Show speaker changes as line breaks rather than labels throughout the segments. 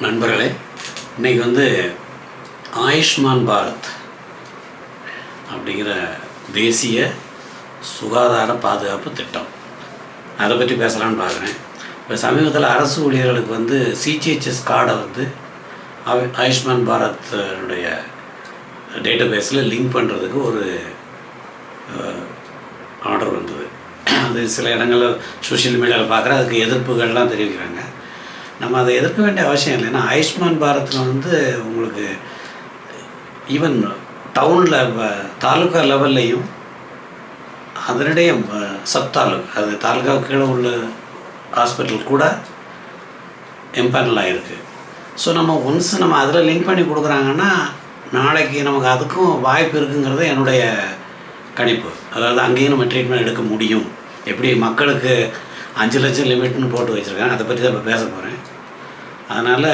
நண்பர்களே இன்னைக்கு வந்து ஆயுஷ்மான் பாரத் அப்படிங்கிற தேசிய சுகாதார பாதுகாப்பு திட்டம். அதை பற்றி பேசலாம்னு பார்க்குறேன். இப்போ சமீபத்தில் அரசு ஊழியர்களுக்கு வந்து சிஜிஹெச்எஸ் கார்டை வந்து ஆயு- ஆயுஷ்மான் பாரத்துடைய டேட்டா பேஸில் லிங்க் பண்ணுறதுக்கு ஒரு ஆர்டர் வந்தது. அது சில இடங்களில் சோஷியல் மீடியாவில் பார்க்குறேன். அதுக்கு எதிர்ப்புகள்லாம் தெரிவிக்கிறாங்க. நம்ம அதை எதிர்க்க வேண்டிய அவசியம் இல்லை. ஏன்னா ஆயுஷ்மான் பாரத்தில் வந்து உங்களுக்கு ஈவன் டவுனில் தாலுக்கா லெவல்லையும் அதனுடைய சப் தாலுக் அது தாலுக்காவுக்கு கீழே உள்ள ஹாஸ்பிட்டல் கூட எம்பேனல் இருக்குது ஸோ நம்ம ஒன்ஸ் நம்ம அதில் லிங்க் பண்ணி கொடுக்குறாங்கன்னா நாளைக்கு நமக்கு அதுக்கும் வாய்ப்பு இருக்குங்கிறது என்னுடைய கணிப்பு. அதாவது அங்கேயும் நம்ம ட்ரீட்மெண்ட் எடுக்க முடியும். எப்படி மக்களுக்கு அஞ்சு லட்சம் லிமிட்னு போட்டு வச்சுருக்காங்க. அதை பற்றி தான் இப்போ பேச போகிறேன் அதனால்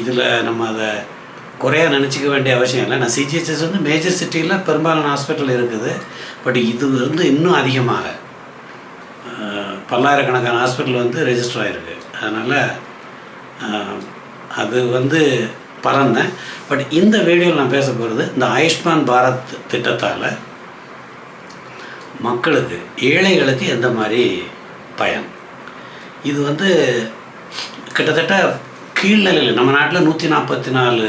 இதில் நம்ம அதை குறையாக நினச்சிக்க வேண்டிய அவசியம் இல்லை. நான் சிஜிஹெச்எஸ் வந்து மேஜர் சிட்டியில் பெரும்பாலான ஹாஸ்பிட்டல் இருக்குது. பட் இது வந்து இன்னும் அதிகமாக. பல்லாயிரக்கணக்கான ஹாஸ்பிட்டல் வந்து ரெஜிஸ்டர் ஆகிருக்கு அதனால் அது வந்து பலன் பட் இந்த வீடியோவில் நான் பேச போகிறது இந்த ஆயுஷ்மான் பாரத் திட்டத்தால் மக்களுக்கு ஏழைகளுக்கு எந்த மாதிரி பயன். இது வந்து கிட்டத்தட்ட கீழ்நிலையில் நம்ம நாட்டில் நூற்றி நாற்பத்தி நாலு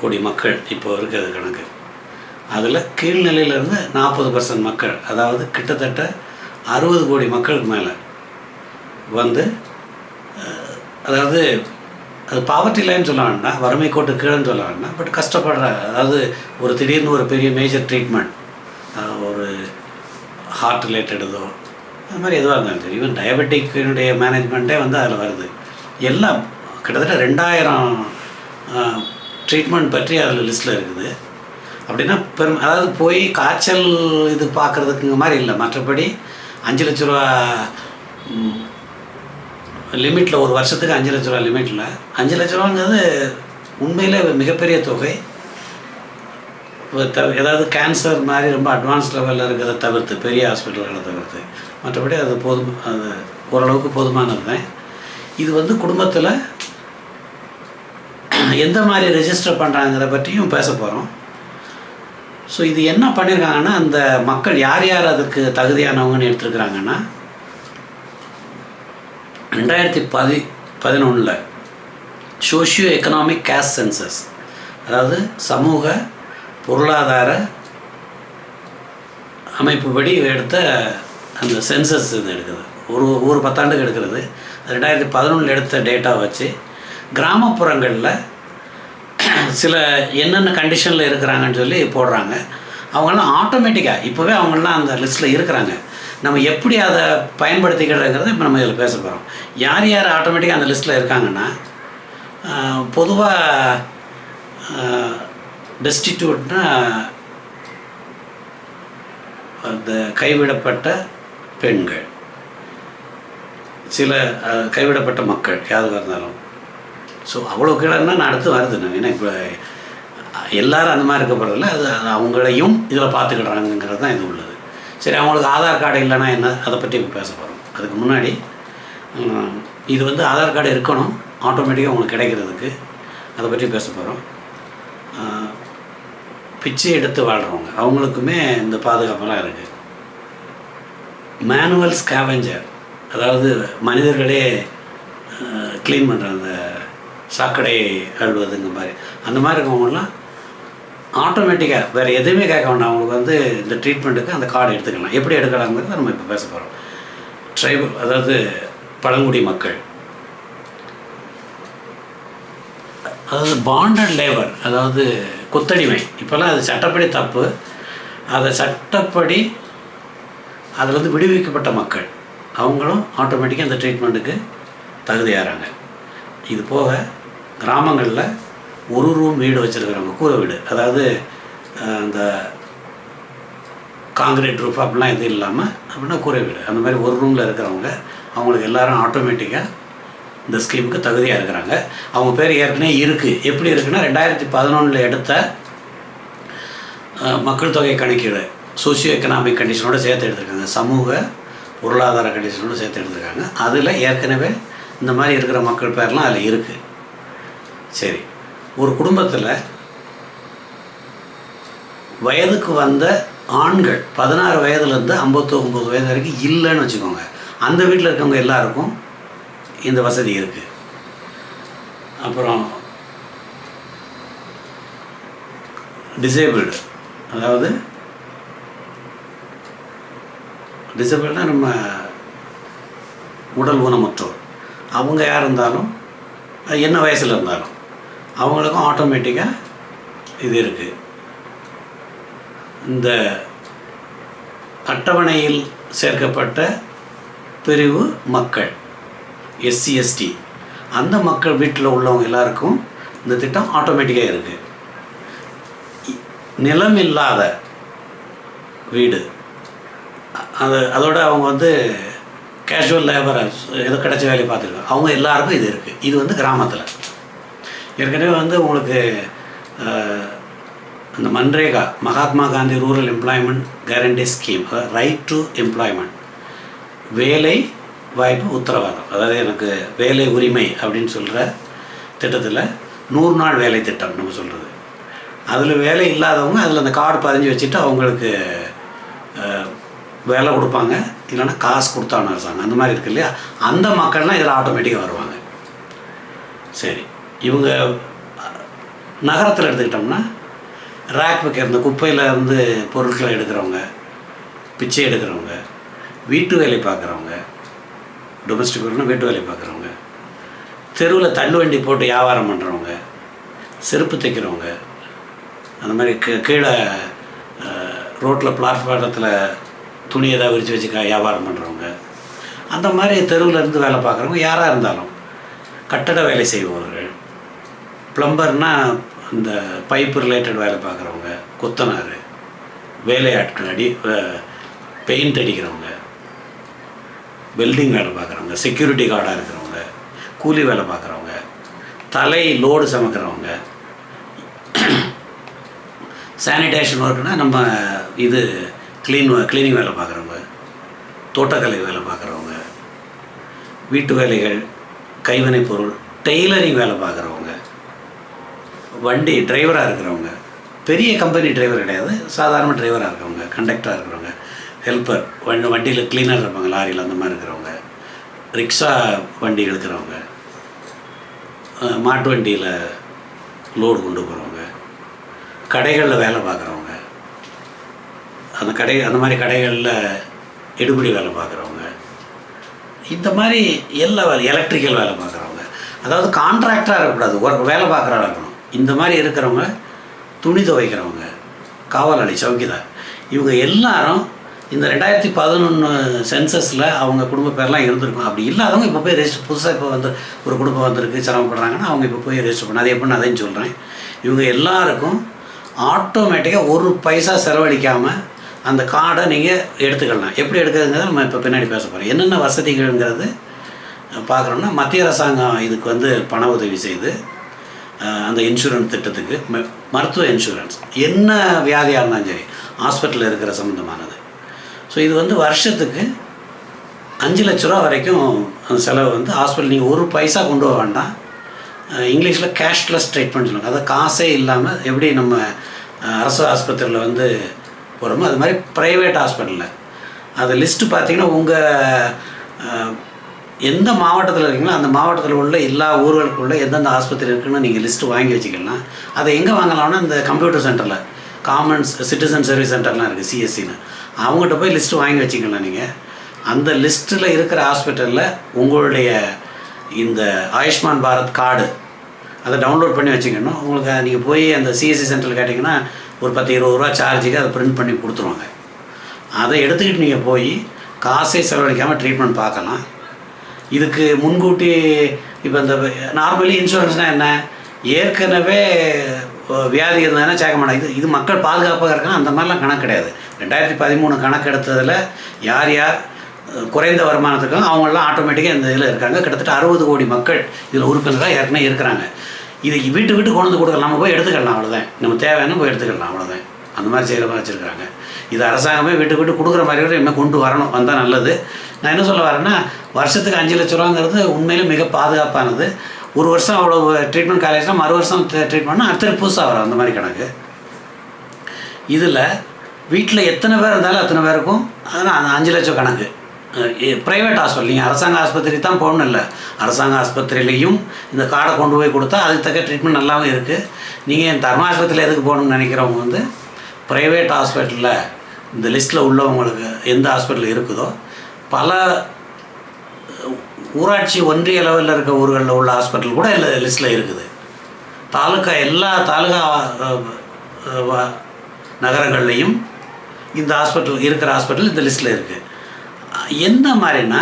கோடி மக்கள் இப்போ இருக்கிறது கணக்கு. அதில் கீழ்நிலையிலேருந்து நாற்பது பர்சன்ட் மக்கள் அதாவது கிட்டத்தட்ட அறுபது கோடி மக்களுக்கு மேலே வந்து அதாவது அது பாவர்ட்டி லைன் சொல்ல வேண்டாம் வறுமை கோட்டு கீழேன்னு சொல்ல வேண்டாம் பட் கஷ்டப்படுற அதாவது ஒரு திடீர்னு ஒரு பெரிய மேஜர் ட்ரீட்மெண்ட் ஒரு ஹார்ட் ரிலேட்டடதோ அது மாதிரி எதுவாக இருந்தாலும் சரி ஈவன் டயபெட்டிக்கினுடைய மேனேஜ்மெண்ட்டே வந்து அதில் வருது. எல்லாம் கிட்டத்தட்ட ரெண்டாயிரம் ட்ரீட்மெண்ட் பற்றி அதில் லிஸ்ட்டில் இருக்குது. அப்படின்னா பெரும் அதாவது போய் காய்ச்சல் இது பார்க்குறதுக்குங்க மாதிரி இல்லை. மற்றபடி அஞ்சு லட்ச ரூபா லிமிட்டில் ஒரு வருஷத்துக்கு அஞ்சு லட்ச ரூபா லிமிட்டில் அஞ்சு லட்ச ரூபாங்கிறது உண்மையிலே மிகப்பெரிய தொகை. ஏதாவது கேன்சர் மாதிரி ரொம்ப அட்வான்ஸ் லெவலில் இருக்கிறத தவிர்த்து பெரிய ஹாஸ்பிட்டல்களை தவிர்த்து. மற்றபடி அது போதும் அது ஓரளவுக்கு போதுமானது தான் இது வந்து குடும்பத்தில் எந்த மாதிரி ரெஜிஸ்டர் பண்ணுறாங்கிறத பற்றியும் பேச போகிறோம் ஸோ இது என்ன பண்ணியிருக்காங்கன்னா அந்த மக்கள் யார் யார் அதுக்கு தகுதியானவங்கன்னு எடுத்துருக்குறாங்கன்னா ரெண்டாயிரத்தி பதி பதினொன்றில் சோஷியோ எக்கனாமிக் கேஸ் சென்சஸ் அதாவது சமூக பொருளாதார அமைப்புப்படி எடுத்த அந்த சென்சஸ் இது எடுக்குது. ஒரு ஒரு பத்தாண்டுக்கு எடுக்கிறது. ரெண்டாயிரத்தி பதினொன்றில் எடுத்த டேட்டா வச்சு கிராமப்புறங்களில் சில என்னென்ன கண்டிஷனில் இருக்கிறாங்கன்னு சொல்லி போடுறாங்க. அவங்கெல்லாம் ஆட்டோமேட்டிக்காக இப்போவே அவங்களாம் அந்த லிஸ்ட்டில் இருக்கிறாங்க. நம்ம எப்படி அதை பயன்படுத்திக்கிறதுங்கிறத இப்போ நம்ம இதில் பேச போகிறோம் யார் யார் ஆட்டோமேட்டிக்காக அந்த லிஸ்ட்டில் இருக்காங்கன்னா பொதுவாக டெஸ்டிடியூட்னா அந்த கைவிடப்பட்ட பெண்கள். சில கைவிடப்பட்ட மக்கள் யாருக்காக இருந்தாலும். ஸோ அவ்வளோ கீழேன்னா நான் அடுத்து வருது ஏன்னா இப்போ எல்லாரும் அந்த மாதிரி இருக்க போகிறதில்ல அது அவங்களையும் இதில் பார்த்துக்கிடுறாங்கங்கிறது தான் இது உள்ளது. சரி அவங்களுக்கு ஆதார் கார்டு இல்லைன்னா என்ன? அதை பற்றி இப்போ பேச போகிறோம் அதுக்கு முன்னாடி இது வந்து ஆதார் கார்டு இருக்கணும். ஆட்டோமேட்டிக்காக உங்களுக்கு கிடைக்கிறதுக்கு. அதை பற்றி பேச போகிறோம் பிச்சை எடுத்து வாழ்கிறவங்க அவங்களுக்குமே இந்த பாதுகாப்பெல்லாம் இருக்குது மேனுவல் ஸ்கேவெஞ்சர் அதாவது மனிதர்களே க்ளீன் பண்ணுற அந்த சாக்கடை அழுவதுங்க மாதிரி. அந்த மாதிரி இருக்கவங்கலாம் ஆட்டோமேட்டிக்காக வேறு எதுவுமே கேட்க வேண்டாம். அவங்களுக்கு வந்து இந்த ட்ரீட்மெண்ட்டுக்கு அந்த கார்டு எடுத்துக்கலாம். எப்படி எடுக்கலாங்கிறத நம்ம இப்போ பேச போகிறோம் ட்ரைபல் அதாவது பழங்குடி மக்கள். அதாவது பாண்டட் லேபர் அதாவது கொத்தடிமை. இப்போல்லாம் அது சட்டப்படி தப்பு. அதை சட்டப்படி அதிலிருந்து விடுவிக்கப்பட்ட மக்கள் அவங்களும் ஆட்டோமேட்டிக்காக அந்த ட்ரீட்மெண்ட்டுக்கு தகுதியாகிறாங்க இது போக கிராமங்களில் ஒரு ரூம் வீடு வச்சுருக்கிறவங்க கூரை வீடு. அதாவது அந்த காங்கிரீட் ரூஃப் அப்படிலாம் எதுவும் இல்லாமல் அப்படின்னா கூரை வீடு. அந்த மாதிரி ஒரு ரூமில் இருக்கிறவங்க அவங்களுக்கு எல்லோரும் ஆட்டோமேட்டிக்காக இந்த ஸ்கீமுக்கு தகுதியாக இருக்கிறாங்க. அவங்க பேர் ஏற்கனவே இருக்குது எப்படி இருக்குன்னா ரெண்டாயிரத்தி பதினொன்றில் எடுத்த மக்கள் தொகை கணக்கீடு சோசியோ எக்கனாமிக் கண்டிஷனோட சேர்த்து எடுத்திருக்காங்க. சமூக பொருளாதார கண்டிஷனோட சேர்த்து எடுத்திருக்காங்க. அதில் ஏற்கனவே இந்த மாதிரி இருக்கிற மக்கள் பேர்லாம் அதில் இருக்குது சரி. ஒரு குடும்பத்தில் வயதுக்கு வந்த ஆண்கள் பதினாறு வயதுலேருந்து ஐம்பத்தொம்பது வயது வரைக்கும் இல்லைன்னு வச்சுக்கோங்க. அந்த வீட்டில் இருக்கவங்க எல்லாருக்கும் இந்த வசதி இருக்குது அப்புறம் டிசேபிள்டு அதாவது டிசபிள்னா நம்ம உடல் ஊனமுற்றோர். அவங்க யார் இருந்தாலும் என்ன வயசில் இருந்தாலும் அவங்களுக்கும் ஆட்டோமேட்டிக்காக இது இருக்குது இந்த அட்டவணையில் சேர்க்கப்பட்ட பிரிவு மக்கள். எஸ்சி எஸ்டி அந்த மக்கள் வீட்டில் உள்ளவங்க எல்லாருக்கும் இந்த திட்டம் ஆட்டோமேட்டிக்காக இருக்குது நிலம் இல்லாத வீடு. அது அதோட அவங்க வந்து கேஷுவல் லேபரை ஏதோ கிடைச்ச வேலையை பார்த்துருக்காங்க. அவங்க எல்லாருக்கும் இது இருக்குது இது வந்து கிராமத்தில். ஏற்கனவே வந்து உங்களுக்கு அந்த MNREGA Mahatma Gandhi rural employment guarantee scheme right to employment வேலை வாய்ப்பு உத்தரவாதம். அதாவது எனக்கு வேலை உரிமை அப்படின்னு சொல்கிற திட்டத்தில் நூறு நாள் வேலை திட்டம் நம்ம சொல்கிறது அதில் வேலை இல்லாதவங்க அதில் அந்த கார்டு பதிஞ்சு வச்சுட்டு அவங்களுக்கு வேலை கொடுப்பாங்க. இல்லைன்னா காசு கொடுத்தான அரசாங்கம். அந்த மாதிரி இருக்கு இல்லையா? அந்த மக்கள்லாம் இதில் ஆட்டோமேட்டிக்காக வருவாங்க. சரி. இவங்க நகரத்தில் எடுத்துக்கிட்டோம்னா ரேக் வைக்கிற இந்த குப்பையில் இருந்து பொருட்களை எடுக்கிறவங்க பிச்சை எடுக்கிறவங்க வீட்டு வேலை பார்க்குறவங்க டொமஸ்டிக் ஒர்க்னா வீட்டு வேலை பார்க்குறவங்க. தெருவில் தள்ளுவண்டி போட்டு வியாபாரம் பண்ணுறவங்க செருப்பு தைக்கிறவங்க அந்த மாதிரி கீ- கீழே ரோட்டில் பிளாட்ஃபாரத்தில் துணி ஏதாவது விரித்து வச்சு வியாபாரம் பண்ணுறவங்க அந்த மாதிரி தெருவில் இருந்து வேலை பார்க்குறவங்க யாராக இருந்தாலும் கட்டட வேலை செய்பவர்கள் ப்ளம்பர்னால் இந்த பைப் ரிலேட்டட் வேலை பார்க்குறவங்க கொத்தனார் வேலையாட்கள் அடி பெயிண்ட் அடிக்கிறவங்க வெல்டிங் வேலை பார்க்குறவங்க செக்யூரிட்டி கார்டாக இருக்கிறவங்க கூலி வேலை பார்க்குறவங்க தலை லோடு சமைக்கிறவங்க சானிடேஷன் ஒர்க்குனா நம்ம இது க்ளீன் க்ளீனிங் வேலை பார்க்குறவங்க தோட்டக்கலை வேலை பார்க்குறவங்க வீட்டு வேலைகள் கைவினை பொருள் டெய்லரிங் வேலை பார்க்குறவங்க வண்டி டிரைவராக இருக்கிறவங்க பெரிய கம்பெனி டிரைவர் கிடையாது சாதாரண டிரைவராக இருக்கிறவங்க கண்டக்டராக இருக்கிறவங்க. ஹெல்ப்பர் வண்டி வண்டியில் க்ளீனர் இருப்பாங்க லாரியில் அந்த மாதிரி இருக்கிறவங்க. ரிக்ஷா வண்டி எடுக்கிறவங்க. மாட்டு வண்டியில் லோடு கொண்டு போகிறவங்க கடைகளில் வேலை பார்க்குறவங்க. அந்த கடை அந்த மாதிரி கடைகளில் எடுபடி வேலை பார்க்குறவங்க. இந்த மாதிரி எல்லா வேலை எலக்ட்ரிக்கல் வேலை பார்க்குறவங்க. அதாவது கான்ட்ராக்டராக இருக்கக்கூடாது ஒரு வேலை பார்க்குறவங்க இருக்கணும். இந்த மாதிரி இருக்கிறவங்க துணி துவைக்கிறவங்க காவலாளி சௌக்கிதார் இவங்க எல்லாரும் இந்த ரெண்டாயிரத்தி பதினொன்று சென்சஸில் அவங்க குடும்ப பேர்லாம் இருந்திருக்கும். அப்படி இல்லாதவங்க இப்போ போய் ரெஜிஸ்டர் புதுசாக இப்போ வந்து ஒரு குடும்பம் வந்திருக்கு சிரமப்படுறாங்கன்னா அவங்க இப்போ போய் ரெஜிஸ்டர் பண்ண. அது எப்படின்னு அதையும் சொல்கிறேன் இவங்க எல்லாருக்கும் ஆட்டோமேட்டிக்காக ஒரு பைசா செலவழிக்காமல் அந்த கார்டை நீங்கள் எடுத்துக்கலாம். எப்படி எடுக்கிறதுங்கிறத நம்ம இப்போ பின்னாடி பேச போகிறோம் என்னென்ன வசதிகள்ங்கிறது பார்க்குறோம்னா மத்திய அரசாங்கம் இதுக்கு வந்து பண உதவி செய்து அந்த இன்சூரன்ஸ் திட்டத்துக்கு மருத்துவ இன்சூரன்ஸ் என்ன வியாதியாக இருந்தாலும் சரி ஹாஸ்பிட்டலில் இருக்கிற சம்மந்தமானது ஸோ இது வந்து வருஷத்துக்கு அஞ்சு லட்ச ரூபா வரைக்கும் அந்த செலவு வந்து ஹாஸ்பிட்டல் நீங்கள் ஒரு பைசா கொண்டு வர வேண்டாம். இங்கிலீஷில் கேஷ்லெஸ் ட்ரீட்மெண்ட் சொல்லுவாங்க. அதாவது காசே இல்லாமல் எப்படி நம்ம அரசு ஆஸ்பத்திரியில் வந்து போகிறோமோ அது மாதிரி ப்ரைவேட் ஹாஸ்பிட்டலில் அது லிஸ்ட்டு பார்த்தீங்கன்னா உங்கள் எந்த மாவட்டத்தில் இருக்கீங்களோ அந்த மாவட்டத்தில் உள்ள எல்லா ஊர்களுக்குள்ளே எந்தெந்த ஆஸ்பத்திரி இருக்குன்னு நீங்கள் லிஸ்ட்டு வாங்கி வச்சுக்கலாம். அதை எங்கே வாங்கலாம்னா இந்த கம்ப்யூட்டர் சென்டரில் காமன்ஸ் சிட்டிசன் சர்வீஸ் சென்டர்லாம் இருக்குது சிஎஸ்சின்னு அவங்ககிட்ட போய் லிஸ்ட்டு வாங்கி வச்சுக்கலாம் நீங்கள் அந்த லிஸ்ட்டில் இருக்கிற ஹாஸ்பிட்டலில் உங்களுடைய இந்த ஆயுஷ்மான் பாரத் கார்டு அதை டவுன்லோட் பண்ணி வச்சுக்கணும். உங்களுக்கு நீங்கள் போய் அந்த சிஎஸ்சி சென்டரில் கேட்டிங்கன்னா ஒரு பத்து இருபது ரூபா சார்ஜுக்கு அதை பிரிண்ட் பண்ணி கொடுத்துருவாங்க. அதை எடுத்துக்கிட்டு நீங்கள் போய் காசே செலவழிக்காமல் ட்ரீட்மெண்ட் பார்க்கலாம். இதுக்கு முன்கூட்டி இப்போ இந்த நார்மலி இன்சூரன்ஸ்னால் என்ன? ஏற்கனவே வியாதி இருந்ததுன்னா சேர்க்க மாட்டாங்க. இது இது மக்கள் பாதுகாப்பாக இருக்காங்க அந்த மாதிரிலாம் கணக்கு கிடையாது. ரெண்டாயிரத்தி பதிமூணு கணக்கு எடுத்ததில் யார் யார் குறைந்த வருமானத்துக்கும் அவங்களாம் ஆட்டோமேட்டிக்காக இந்த இதில் இருக்காங்க. கிட்டத்தட்ட அறுபது கோடி மக்கள் இதில் உறுப்பினராக ஏற்கனவே இருக்கிறாங்க. இது வீட்டு வீட்டு கொண்டு வந்து கொடுக்கலாம். நம்ம போய் எடுத்துக்கலாம் அவ்வளோதான் நம்ம தேவையான போய் எடுத்துக்கலாம் அவ்வளோதான் அந்த மாதிரி செய்கிற மாதிரி வச்சுருக்காங்க இது அரசாங்கமே வீட்டு வீட்டு கொடுக்குற மாதிரி இன்னும் கொண்டு வரணும். வந்தால் நல்லது. நான் என்ன சொல்ல வரேன்னா வருஷத்துக்கு அஞ்சு லட்ச ரூபாங்கிறது உண்மையிலே மிக பாதுகாப்பானது. ஒரு வருஷம் அவ்வளோ ட்ரீட்மெண்ட் காலேஜ்னா மறு வருஷம் ட்ரீட்மெண்ட்னா அடுத்த புதுசாக வரும் அந்த மாதிரி கணக்கு. இதில் வீட்டில் எத்தனை பேர் இருந்தாலும் அத்தனை பேருக்கும் அதனால் அந்த அஞ்சு லட்சம் கணக்கு. ப்ரைவேட் ஹாஸ்பிட்டல் நீங்கள் அரசாங்க ஆஸ்பத்திரி தான் போகணும் இல்லை. அரசாங்க ஆஸ்பத்திரியிலையும் இந்த கார்டை கொண்டு போய் கொடுத்தா அதுக்கு தக்க ட்ரீட்மெண்ட் நல்லாவும் இருக்குது நீங்கள் தர்ம ஆஸ்பத்திரியில் எதுக்கு போகணும்னு நினைக்கிறவங்க வந்து ப்ரைவேட் ஹாஸ்பிட்டலில் இந்த லிஸ்ட்டில் உள்ளவங்களுக்கு எந்த ஹாஸ்பிட்டல் இருக்குதோ பல ஊராட்சி ஒன்றிய லெவலில் இருக்க ஊர்களில் உள்ள ஹாஸ்பிட்டல் கூட இல்லை லிஸ்ட்டில் இருக்குது. தாலுக்கா எல்லா தாலுகா நகரங்கள்லையும் நகரங்கள்லேயும் இந்த ஹாஸ்பிட்டல் இருக்கிற ஹாஸ்பிட்டல் இந்த லிஸ்ட்டில் இருக்குது என்ன மாதிரினா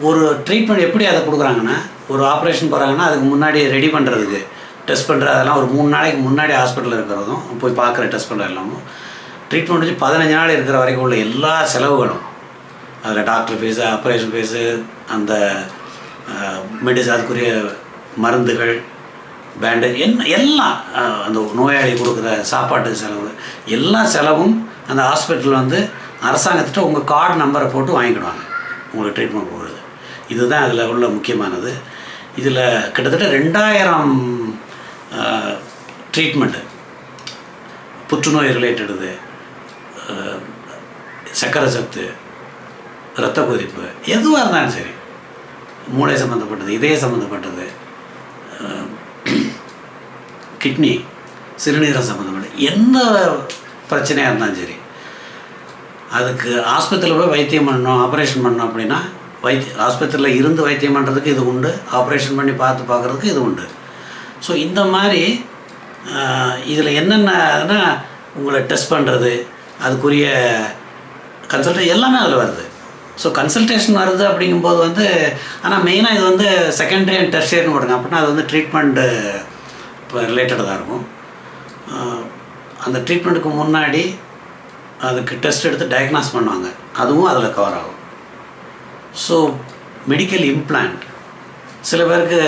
ஒரு ட்ரீட்மெண்ட் எப்படி அதை கொடுக்குறாங்கன்னா ஒரு ஆப்ரேஷன் போகிறாங்கன்னா அதுக்கு முன்னாடி ரெடி பண்ணுறதுக்கு டெஸ்ட் பண்ணுற அதெல்லாம் ஒரு மூணு நாளைக்கு முன்னாடி ஹாஸ்பிட்டலில் இருக்கிறதும் போய் பார்க்குற டெஸ்ட் பண்ணுற எல்லாமும் ட்ரீட்மெண்ட் வச்சு பதினஞ்சு நாள் இருக்கிற வரைக்கும் உள்ள எல்லா செலவுகளும் அதில் டாக்டர் ஃபீஸு ஆப்ரேஷன் ஃபீஸு அந்த மெடிசன் அதுக்குரிய மருந்துகள் பேண்டு என்ன எல்லாம் அந்த நோயாளி கொடுக்குற சாப்பாட்டு செலவு எல்லா செலவும் அந்த ஹாஸ்பிட்டலில் வந்து அரசாங்கத்திட்ட உங்கள் கார்டு நம்பரை போட்டு வாங்கிக்கிடுவாங்க. உங்களுக்கு ட்ரீட்மெண்ட் போகிறது இதுதான் அதில் உள்ள முக்கியமானது. இதில் கிட்டத்தட்ட ரெண்டாயிரம் ட்ரீட்மெண்ட்டு புற்றுநோய் ரிலேட்டடுது சக்கரை சத்து இரத்த கொதிப்பு எதுவாக இருந்தாலும் சரி மூளை சம்மந்தப்பட்டது இதய சம்மந்தப்பட்டது கிட்னி சிறுநீரகம் சம்மந்தப்பட்டது எந்த பிரச்சனையாக இருந்தாலும் சரி அதுக்கு ஆஸ்பத்திரியில் போய் வைத்தியம் பண்ணணும் ஆப்ரேஷன் பண்ணோம் அப்படின்னா வைத்திய ஆஸ்பத்திரியில் இருந்து வைத்தியம் பண்ணுறதுக்கு இது உண்டு ஆப்ரேஷன் பண்ணி பார்த்து பார்க்குறதுக்கு இது உண்டு. ஸோ இந்த மாதிரி இதில் என்னென்னா உங்களை டெஸ்ட் பண்ணுறது அதுக்குரிய கன்சல்டே எல்லாமே அதில் வருது. ஸோ கன்சல்டேஷன் வருது அப்படிங்கும்போது வந்து ஆனால் மெயினாக இது வந்து செகண்டரி அண்ட் டெர்ஷியர்னு போடுங்க அப்படின்னா அது வந்து ட்ரீட்மெண்ட்டு இப்போ ரிலேட்டடாக இருக்கும். அந்த ட்ரீட்மெண்ட்டுக்கு முன்னாடி அதுக்கு டெஸ்ட் எடுத்து டயக்னாஸ் பண்ணுவாங்க. அதுவும் அதில் கவர் ஆகும். ஸோ மெடிக்கல் இம்ப்ளான்ட் சில பேருக்கு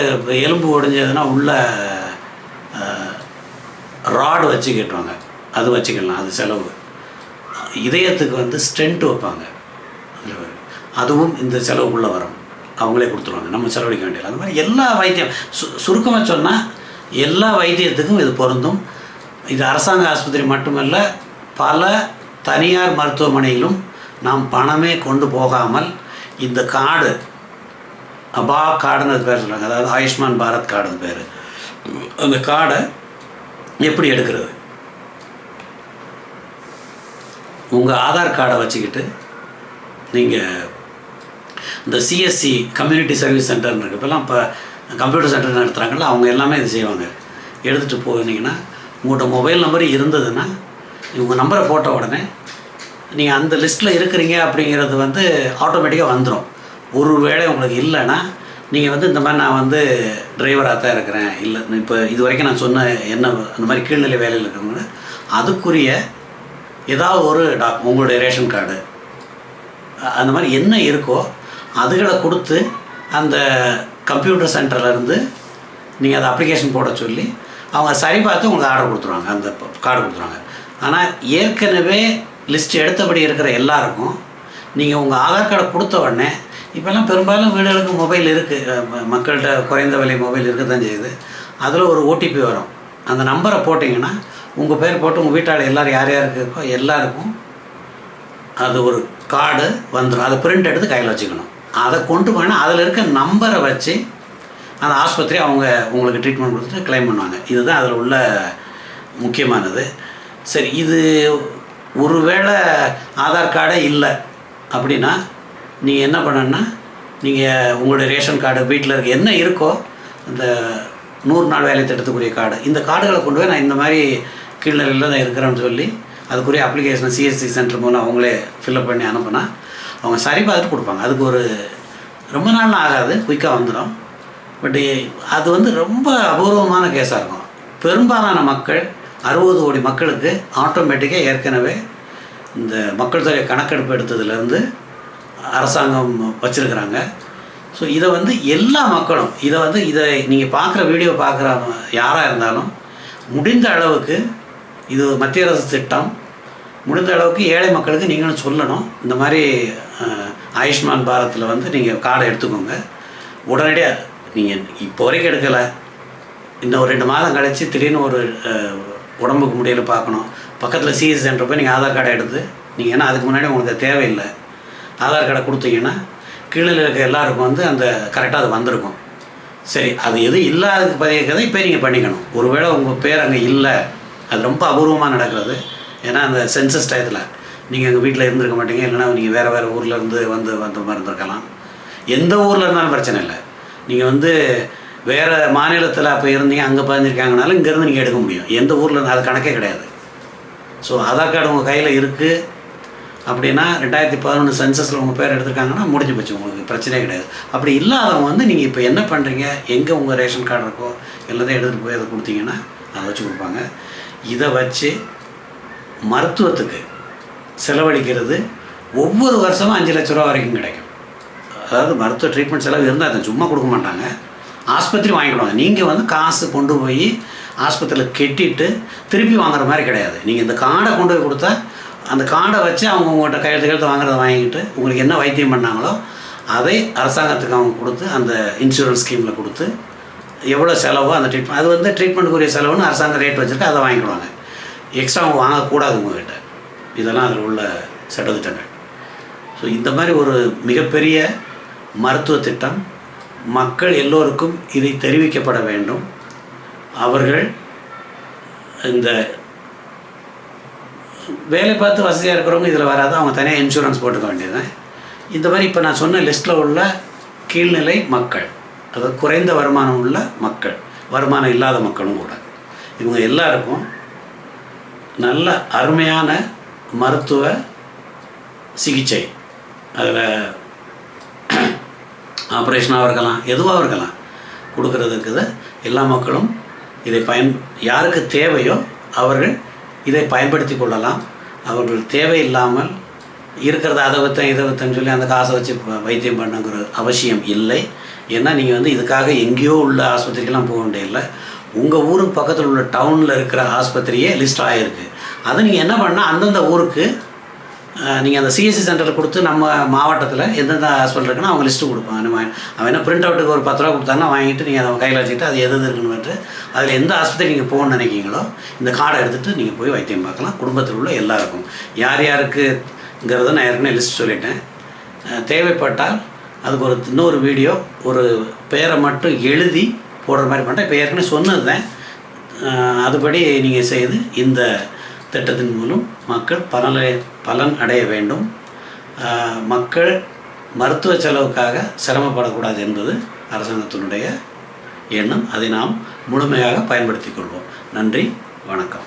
எலும்பு ஒடிஞ்சதுன்னா உள்ள ராடு வச்சுக்கிட்டுவாங்க அது வச்சுக்கலாம் அது செலவு. இதயத்துக்கு வந்து ஸ்ட்ரென்ட் வைப்பாங்க. அதுவும் இந்த செலவுக்குள்ளே வரும். அவங்களே கொடுத்துருவாங்க. நம்ம செலவழிக்க வேண்டியது அந்த மாதிரி எல்லா வைத்தியம் சு சுருக்கமாக சொன்னால் எல்லா வைத்தியத்துக்கும் இது பொருந்தும். இது அரசாங்க ஆஸ்பத்திரி மட்டுமல்ல பல தனியார் மருத்துவமனையிலும் நாம் பணமே கொண்டு போகாமல் இந்த கார்டு அபா கார்டுன்னு அது பேர் சொல்கிறாங்க அதாவது ஆயுஷ்மான் பாரத் கார்டுன்னு பேர். அந்த கார்டை எப்படி எடுக்கிறது? உங்கள் ஆதார் கார்டை வச்சுக்கிட்டு நீங்கள் இந்த சிஎஸ்சி கம்யூனிட்டி சர்வீஸ் சென்டர்னு இருக்குது இப்போல்லாம் இப்போ கம்ப்யூட்டர் சென்டர் நடத்துகிறாங்கள அவங்க எல்லாமே இது செய்வாங்க. எடுத்துகிட்டு போனீங்கன்னா உங்கள்கிட்ட மொபைல் நம்பர் இருந்ததுன்னா உங்கள் நம்பரை போட்ட உடனே நீங்கள் அந்த லிஸ்ட்டில் இருக்கிறீங்க அப்படிங்கிறது வந்து ஆட்டோமேட்டிக்காக வந்துடும் ஒரு வேளை உங்களுக்கு இல்லைன்னா நீங்கள் வந்து இந்த மாதிரி நான் வந்து டிரைவராக தான் இருக்கிறேன். இல்லை இப்போ இது வரைக்கும் நான் சொன்ன என்ன அந்த மாதிரி கீழ்நிலை வேலையில் இருக்கிறவங்க அதுக்குரிய ஏதாவது ஒரு டாக் உங்களுடைய ரேஷன் கார்டு அந்த மாதிரி என்ன இருக்கோ அதுகளை கொடுத்து அந்த கம்ப்யூட்டர் சென்டர்லேருந்து நீங்கள் அதை அப்ளிகேஷன் போட சொல்லி அவங்க சரி பார்த்து உங்களுக்கு ஆர்டர் கொடுத்துருவாங்க அந்த கார்டு கொடுத்துருவாங்க. ஆனால் ஏற்கனவே லிஸ்ட் எடுத்தபடி இருக்கிற எல்லாருக்கும் நீங்கள் உங்கள் ஆதார் கார்டை கொடுத்த உடனே இப்போல்லாம் பெரும்பாலும் வீடுகளுக்கு மொபைல் இருக்குது மக்கள்கிட்ட குறைந்த விலை மொபைல் இருக்க தான் செய்யுது. அதில் ஒரு ஓடிபி வரும். அந்த நம்பரை போட்டிங்கன்னா உங்கள் பேர் போட்டு உங்கள் வீட்டால் எல்லோரும் யார் யாருக்கு இருக்கோ எல்லாருக்கும் அது ஒரு கார்டு வந்துடும் அதை பிரிண்ட் எடுத்து கையில் வச்சுக்கணும். அதை கொண்டு போனால் அதில் இருக்க நம்பரை வச்சு அந்த ஆஸ்பத்திரி அவங்க உங்களுக்கு ட்ரீட்மெண்ட் கொடுத்துட்டு கிளைம் பண்ணுவாங்க. இதுதான் அதில் உள்ள முக்கியமானது. சரி இது ஒருவேளை ஆதார் கார்டே இல்லை அப்படின்னா நீங்கள் என்ன பண்ணணுன்னா நீங்கள் உங்களுடைய ரேஷன் கார்டு வீட்டில் இருக்க என்ன இருக்கோ இந்த நூறு நாள் வேலை திட்டத்துக்குரிய கார்டு இந்த கார்டுகளை கொண்டு போய் நான் இந்த மாதிரி கீழ்நிலையில் தான் இருக்கிறேன்னு சொல்லி அதுக்குரிய அப்ளிகேஷனை சிஎஸ்சி சென்டர் மூலம் அவங்களே ஃபில்அப் பண்ணி அனுப்புனா அவங்க சரி பார்த்துட்டு கொடுப்பாங்க. அதுக்கு ஒரு ரொம்ப நாள் ஆகாது. குயிக்காக வந்துடும். பட் அது வந்து ரொம்ப அபூர்வமான கேஸாக இருக்கும். பெரும்பாலான மக்கள் அறுபது கோடி மக்களுக்கு ஆட்டோமேட்டிக்காக ஏற்கனவே இந்த மக்கள் தொகை கணக்கெடுப்பு எடுத்ததுலேருந்து அரசாங்கம் வச்சுருக்கிறாங்க. ஸோ இதை வந்து எல்லா மக்களும் இதை வந்து இதை நீங்கள் பார்க்குற வீடியோ பார்க்குற யாராக இருந்தாலும் முடிந்த அளவுக்கு இது மத்திய அரசு திட்டம். முடிந்த அளவுக்கு ஏழை மக்களுக்கு நீங்களும் சொல்லணும். இந்த மாதிரி ஆயுஷ்மான் பாரத்தில் வந்து நீங்கள் கார்டை எடுத்துக்கோங்க. உடனடியாக நீங்கள் இப்போ வரைக்கும் எடுக்கலை. இன்னும் ஒரு ரெண்டு மாதம் கழிச்சு திடீர்னு ஒரு உடம்புக்கு முடியல பார்க்கணும். பக்கத்தில் சிஎஸ் சென்டர் போய் நீங்கள் ஆதார் கார்டை எடுத்து நீங்கள் ஏன்னா அதுக்கு முன்னாடி உங்களுக்கு தேவையில்லை. ஆதார் கார்டை கொடுத்தீங்கன்னா கீழே இருக்க எல்லாருக்கும் வந்து அந்த கரெக்டாக அது வந்திருக்கும். சரி அது எதுவும் இல்லாததுக்கு பதிவுக்கிறத இப்போ நீங்கள் பண்ணிக்கணும். ஒருவேளை உங்கள் பேர் அங்கே இல்லை. அது ரொம்ப அபூர்வமாக நடக்கிறது. ஏன்னா அந்த சென்சஸ் டயத்தில் நீங்கள் எங்கள் வீட்டில் இருந்திருக்க மாட்டீங்க இல்லைன்னா நீங்கள் வேறு வேறு ஊரில் இருந்து வந்து வந்த மாதிரி இருந்திருக்கலாம். எந்த ஊரில் இருந்தாலும் பிரச்சனை இல்லை. நீங்கள் வந்து வேறு மாநிலத்தில் அப்போ இருந்தீங்க அங்கே பதிஞ்சிருக்காங்கனாலும் இங்கேருந்து நீங்கள் எடுக்க முடியும். எந்த ஊரில் அது கணக்கே கிடையாது. ஸோ ஆதார் கார்டு உங்கள் கையில் இருக்குது அப்படின்னா ரெண்டாயிரத்தி பதினொன்று சென்சஸில் உங்கள் பேர் எடுத்திருக்காங்கன்னா முடிஞ்சு போச்சு உங்களுக்கு பிரச்சனையே கிடையாது. அப்படி இல்லாதவங்க வந்து நீங்கள் இப்போ என்ன பண்ணுறீங்க எங்கே உங்கள் ரேஷன் கார்டு இருக்கோ எல்லாத்தையும் எடுத்துகிட்டு போய் அதை கொடுத்தீங்கன்னா அதை வச்சு கொடுப்பாங்க. இதை வச்சு மருத்துவத்துக்கு செலவழிக்கிறது ஒவ்வொரு வருஷமும் அஞ்சு லட்ச ரூபா வரைக்கும் கிடைக்கும். அதாவது மருத்துவ ட்ரீட்மெண்ட் செலவு இருந்தால் அதை சும்மா கொடுக்க மாட்டாங்க. ஆஸ்பத்திரி வாங்கிடுவாங்க நீங்கள் வந்து காசு கொண்டு போய் ஆஸ்பத்திரியில் கெட்டிட்டு திருப்பி வாங்குற மாதிரி கிடையாது. நீங்கள் இந்த கார்டை கொண்டு போய் கொடுத்தா அந்த கார்டை வச்சு அவங்க உங்கள்கிட்ட கையெழுத்து கையெழுத்து வாங்குறத வாங்கிட்டு உங்களுக்கு என்ன வைத்தியம் பண்ணாங்களோ அதை அரசாங்கத்துக்கு அவங்க கொடுத்து அந்த இன்சூரன்ஸ் ஸ்கீமில் கொடுத்து எவ்வளோ செலவோ அந்த ட்ரீட்மெண்ட் அது வந்து ட்ரீட்மெண்ட்டுக்குரிய செலவுன்னு அரசாங்கம் ரேட் வச்சுருக்கு அதை வாங்கிடுவாங்க எக்ஸ்ட்ரா அவங்க வாங்கக்கூடாது உங்ககிட்ட. இதெல்லாம் அதில் உள்ள சட்டத்திட்டங்கள். ஸோ இந்த மாதிரி ஒரு மிகப்பெரிய மருத்துவ திட்டம் மக்கள் எல்லோருக்கும் இதை தெரிவிக்கப்பட வேண்டும். அவர்கள் இந்த வேலை பார்த்து வசதியாக இருக்கிறவங்க இதில் வராது. அவங்க தனியாக இன்சூரன்ஸ் போட்டுக்க வேண்டியது இந்த மாதிரி இப்போ நான் சொன்ன லிஸ்ட்டில் உள்ள கீழ்நிலை மக்கள் அதாவது குறைந்த வருமானம் உள்ள மக்கள் வருமானம் இல்லாத மக்களும் கூட. இவங்க எல்லாருக்கும் நல்ல அருமையான மருத்துவ சிகிச்சை. அதில் ஆப்ரேஷனாக இருக்கலாம் எதுவாக இருக்கலாம் கொடுக்கறதுக்கு எல்லா மக்களும் இதை பயன் யாருக்கு தேவையோ அவர்கள் இதை பயன்படுத்தி கொள்ளலாம். அவர்கள் தேவையில்லாமல் இருக்கிறத அதை விற்றேன் இதை விற்றேன்னு சொல்லி அந்த காசை வச்சு வைத்தியம் பண்ணுங்கிற அவசியம் இல்லை. ஏன்னா நீங்கள் வந்து இதுக்காக எங்கேயோ உள்ள ஆஸ்பத்திரிக்கெல்லாம் போக வேண்டியதில்லை. உங்கள் ஊருக்கு பக்கத்தில் உள்ள டவுனில் இருக்கிற ஆஸ்பத்திரியே லிஸ்ட் ஆகிருக்கு அதை நீங்கள் என்ன பண்ணால் அந்தந்த ஊருக்கு நீங்கள் அந்த சிஎஸ்சி சென்டரில் கொடுத்து நம்ம மாவட்டத்தில் எந்தெந்த ஹாஸ்பிட்டல் இருக்குன்னு அவங்க லிஸ்ட்டு கொடுப்பாங்க. நம்ம அவன் என்ன பிரிண்ட் அவுட்டுக்கு ஒரு பத்து ரூபா கொடுத்தாங்கன்னா வாங்கிட்டு நீங்கள் அதை கையில் வச்சுக்கிட்டு அது எது இருக்குன்னு அதில் எந்த ஆஸ்பத்திரி நீங்கள் போகணும்னு நினைக்கிறீங்களோ இந்த கார்டை எடுத்துகிட்டு நீங்கள் போய் வைத்தியம் பார்க்கலாம். குடும்பத்தில் உள்ள எல்லாருக்கும். யார் யாருக்குங்கிறத நான் ஏற்கனவே லிஸ்ட் சொல்லிட்டேன். தேவைப்பட்டால் அதுக்கு ஒரு இன்னொரு வீடியோ ஒரு பேரை மட்டும் எழுதி போடுற மாதிரி பண்ணிட்டேன். இப்போ ஏற்கனவே சொன்னது தான் அதுபடி நீங்கள் செய்து இந்த திட்டத்தின் மூலம் மக்கள் பலனை பலன் அடைய வேண்டும். மக்கள் மருத்துவ செலவுக்காக சிரமப்படக்கூடாது என்பது அரசாங்கத்தினுடைய எண்ணம். அதை நாம் முழுமையாக பயன்படுத்திக் கொள்வோம். நன்றி வணக்கம்.